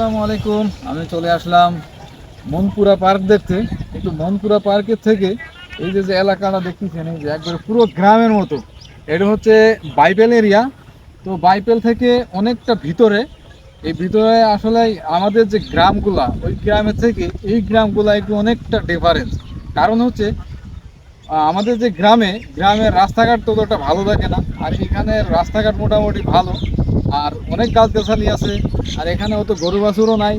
আসসালামু আলাইকুম। আমি চলে আসলাম মনপুরা পার্ক দেখতে। কিন্তু মনপুরা পার্কের থেকে এই যে যে এলাকাটা দেখতেছেন, এই যে একবারে পুরো গ্রামের মতো। এটা হচ্ছে বাইবেল এরিয়া। তো বাইবেল থেকে অনেকটা ভিতরে। এই ভিতরে আসলে আমাদের যে গ্রামগুলা, ওই গ্রামের থেকে এই গ্রামগুলা একটু অনেকটা ডিফারেন্স কারণ হচ্ছে আমাদের যে গ্রামে গ্রামের রাস্তাঘাট তো ততটা ভালো থাকে না আর এখানে রাস্তাঘাট মোটামুটি ভালো আর অনেক গাছগাছালি আছে আর এখানে অত গরু বাছুরও নাই।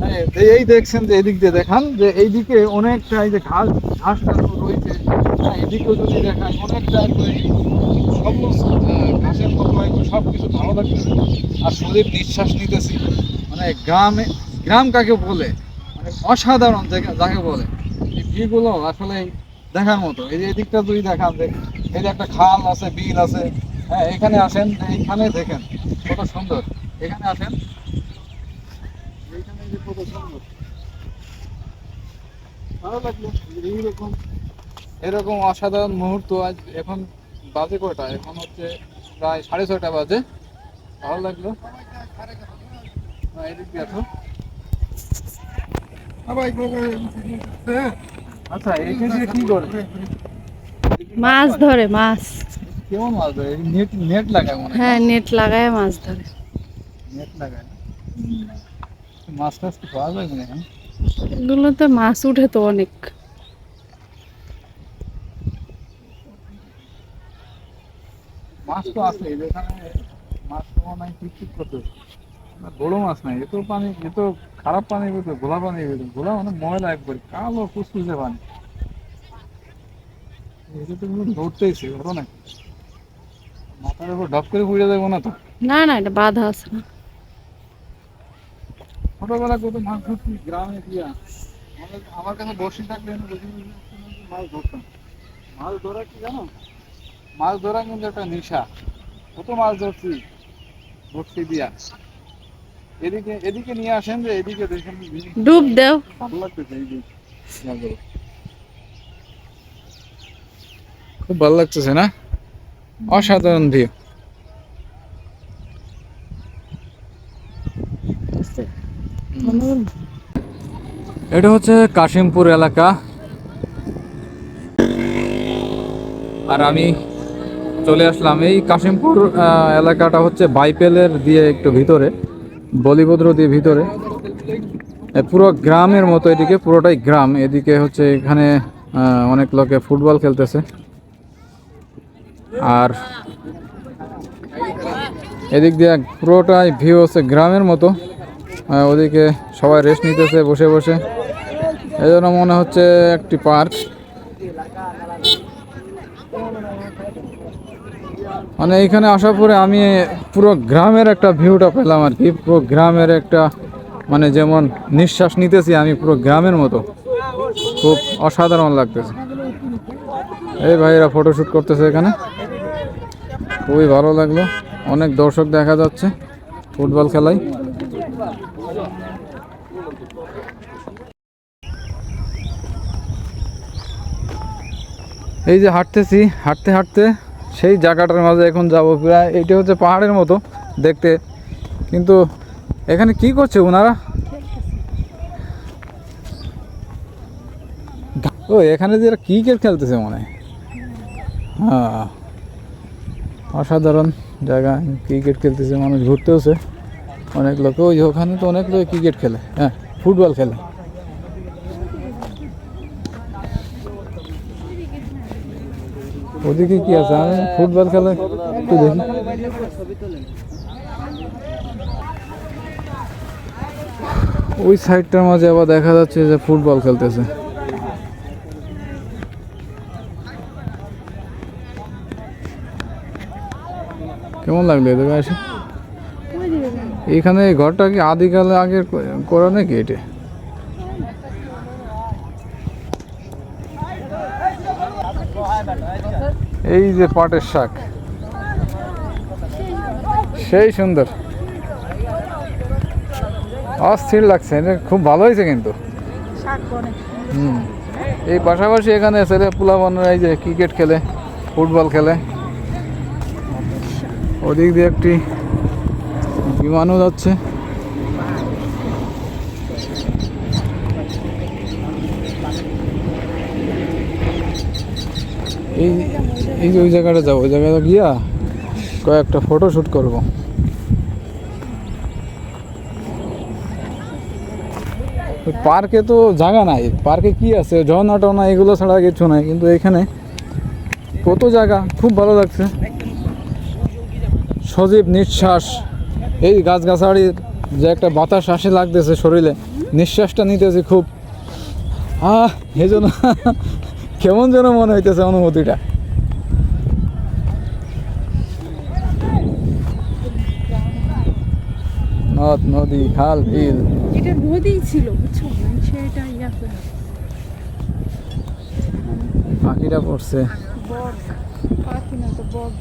হ্যাঁ, এই দেখছেন যে এদিক দিয়ে দেখান যে এইদিকে অনেকটা এই যে ঘাস ঘাস টাস রয়েছে। হ্যাঁ, এদিকেও যদি দেখান অনেকটা সমস্ত ঘাসের মতো সব কিছু ভালো লাগতেছে। আর শরীর নিঃশ্বাস নিতেছি। মানে গ্রামে গ্রাম কাকে বলে? মানে অসাধারণ জায়গা যাকে বলে। এই ভিউগুলো আসলে দেখার মতো। এই যে এদিকটা যদি দেখান যে এই যে একটা খাল আছে বিল আছে হ্যাঁ এখানে আসেন এইখানে দেখেন কত সুন্দর। এখানে আসেন এইখানে যে কত সুন্দর। ভালো লাগল এইরকম এরকম অসাধারণ মুহূর্ত আজ এখন বাজে কয়টা? এখন হচ্ছে প্রায় সাড়ে ছয়টা বাজে। ভালো লাগল। হ্যাঁ, এদিক দিয়ে আসো। আচ্ছা এইখানে কি করে? মাছ ধরে মাছ। কেমন মাছ ধরে? নেট নেট লাগায় মনে হ্যাঁ। নেট লাগায় মাছ ধরে। নেট লাগায়? মাছ টাছ কি পাওয়া যায় মনে হয়? এগুলোতে মাছ উঠে তো অনেক। মাছ তো আছে এখানে মাছ তো ঠিক ঠিক করতে। না, বড় মাছ নাই এ তো পানি এ তো খারাপ পানির ভিতরে ঘোলা পানির ভিতরে ঘোলা মানে ময়লা একবারে কালো কুচকুচে পানি। এটা তো ধরতেইছে ধরো না মাথার উপর ঢপ করে পড়ে যাব না তো। না না এটা বাধা আছে না। ছোটবেলা কত মাছ ধরছি গ্রামে গিয়া। আমার কাছে বসে থাকলে আমি বসে বসে মাছ ধরতাম। মাছ ধরা কি জানো? মাছ ধরা কিন্তু একটা নেশা। কত মাছ ধরছি ধরছি দিয়া। এদিকে এদিকে নিয়ে আসেন যে এদিকে দেখেন ডুব দেও। ভালো লাগতেছে এই খুব ভালো লাগতেছে না? অসাধারণ ভিউ এটা হচ্ছে কাশিমপুর এলাকা। আর আমি চলে আসলাম এই কাশিমপুর আহ, এলাকাটা হচ্ছে বাইপেলের দিয়ে একটু ভিতরে। বলিভদ্র দিয়ে ভিতরে। পুরো গ্রামের মতো এদিকে, পুরোটাই গ্রাম। এদিকে হচ্ছে এখানে অনেক লোকে ফুটবল খেলতেছে। আর এদিক দিয়ে পুরোটাই ভিউ হচ্ছে গ্রামের মতো। ওদিকে সবাই রেস্ট নিতেছে, বসে বসে। এই জন্য মনে হচ্ছে একটি পার্ক মানে এখানে আসার পরে আমি পুরো গ্রামের একটা ভিউটা পেলাম আর কি। পুরো গ্রামের একটা মানে যেমন নিঃশ্বাস নিতেছি আমি পুরো গ্রামের মতো। খুব অসাধারণ লাগতেছে। এই ভাইরা ফটোশ্যুট করতেছে এখানে। খুবই ভালো লাগল। অনেক দর্শক দেখা যাচ্ছে ফুটবল খেলায়। এই যে হাঁটতেছি, হাঁটতে হাঁটতে সেই জায়গাটার মাঝে এখন যাব প্রায় এইটা হচ্ছে পাহাড়ের মতো দেখতে। কিন্তু এখানে কি করছে ওনারা ও, এখানে যে এরা ক্রিকেট খেলতেছে মনে হ্যাঁ। অসাধারণ জায়গা ক্রিকেট খেলতেছে, মানুষ ঘুরতেওছে অনেক লোক, ওই ওখানে তো অনেক লোক ক্রিকেট খেলে। হ্যাঁ ফুটবল খেলে। ওদিকে কি আছে? আমি ফুটবল খেলা একটু দেখি। ওই সাইডটার মাঝে আবার দেখা যাচ্ছে যে ফুটবল খেলতেছে। কেমন লাগল এদিকে আসে এইখানে ঘরটা কি আদিকালে আগে করা নাকি এটা? এই যে পাটের শাক। সেই সুন্দর। অস্থির লাগছে এটা খুব ভালো হয়েছে কিন্তু। হুম। এই পাশাপাশি এখানে ছেলে পোলাবানরা এই যে ক্রিকেট খেলে ফুটবল খেলে। ওদিক দিয়ে একটি বিমানও যাচ্ছে। এই এই যে ওই জায়গাটা যাব ওই জায়গাটা গিয়া কয়েকটা ফটো শ্যুট করব। পার্কে তো জায়গা নাই। পার্কে কি আছে? ঝর্ণা টর্ণা এগুলো ছাড়া কিছু নাই। কিন্তু এখানে কত জায়গা? খুব ভালো লাগছে। সজীব নিঃশ্বাস। এই গাছগাছালির যে একটা বাতাস আসে লাগতেছে শরীরে। নিঃশ্বাসটা নিতেছে খুব। আহ, এই জন্য কেমন যেন মনে হইতেছে অনুভূতিটা। নদ নদী খাল বিল। এটা নদী ছিল বুঝছ? সেটা ইয়া পাখিটা পড়ছে। বক। পাখি না তো বগ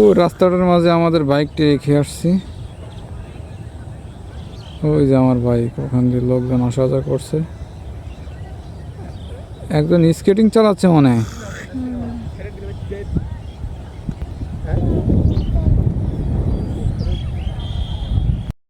ও, রাস্তাটার মাঝে আমাদের বাইকটি রেখে আসছি। ওই যে আমার বাইক, ওখান দিয়ে লোকজন আসা যাওয়া করছে। একজন স্কেটিং চালাচ্ছে মনে হয়।